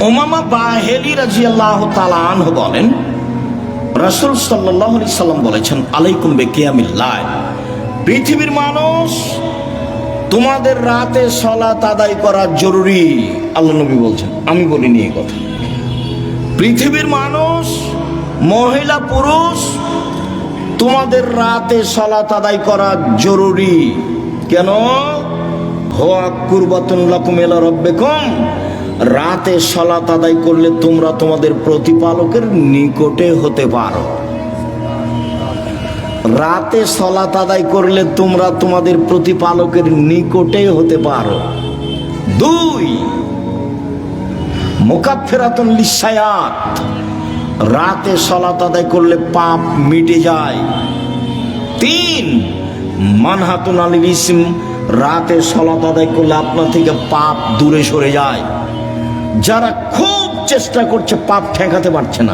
ওমামা বাহেলি রাজি আল্লাহ তালাহ বলেন, রাসুল সাল্লাহ সাল্লাম বলেছেন, আলাইকুম বেকিয়ামিল্লাহ। পৃথিবীর মানুষ, তোমাদের রাতে সলাত আদায় করা জরুরি। আল্লাহ নবী বলছেন, আমি বলিনি এই কথা। পৃথিবীর মানুষ, মহিলা, পুরুষ, তোমাদের রাতে সলাত আদায় করা জরুরি। কেন? হোয়া কুরবাতুন লাকুম এলা রব্বেকুম। রাতে সলাত আদায় করলে তোমরা তোমাদের প্রতিপালকের নিকটে হতে পারো। রাতে সলাত আদায় করলে তোমরা তোমাদের প্রতিপালকের নিকটে হতে পারো। দুই মোকাফেরাতুন লিসায়াত রাতে সলাত আদায় করলে পাপ মিটে যায়। তিন, মানহাতুন ইসম রাতে সলাত আদায় করলে আপনার থেকে পাপ দূরে সরে যায়। যারা খুব চেষ্টা করছে, পাপ ঠেকাতে পারছে না।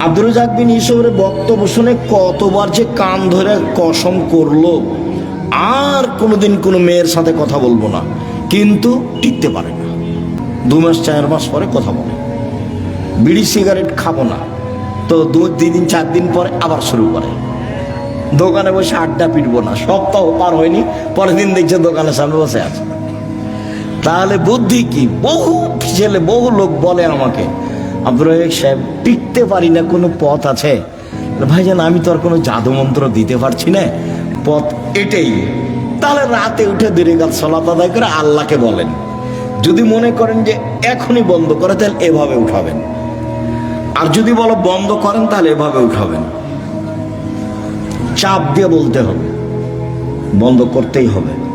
আব্দুল রাজাক বিন ইসবের বক্তব্য শুনে কতবার যে কান ধরে কসম করল। আর কোনোদিন কোনো মেয়ের সাথে কথা বলব না। কিন্তু টিকতে পারে না। দু মাস, চার মাস পরে কথা বলে। বিড়ি, সিগারেট খাব না। তো দু, তিন দিন, চার দিন পরে আবার শুরু করে। দোকানে বসে আড্ডা পিটবো না। সপ্তাহ পার হয়নি, পরের দিন দেখছে দোকানের সামনে বসে আছে। তাহলে বুদ্ধি কি? বহু ছেলে, বহু লোক বলে আমাকে আব্দুল রাজাক সাহেব টিকতে পারি না, কোনো পথ আছে? ভাইজান, আমি তো আর কোনো জাদু মন্ত্র দিতে পারছি না। পথ এটাই। তাহলে রাতে উঠে দেরি গাছ সলাত আদায় করে আল্লাহকে বলেন। যদি মনে করেন যে এখনই বন্ধ করে, তাহলে এভাবে উঠাবেন। আর যদি বলো বন্ধ করেন, তাহলে এভাবে উঠাবেন। চাপ দিয়ে বলতে হবে। বন্ধ করতেই হবে।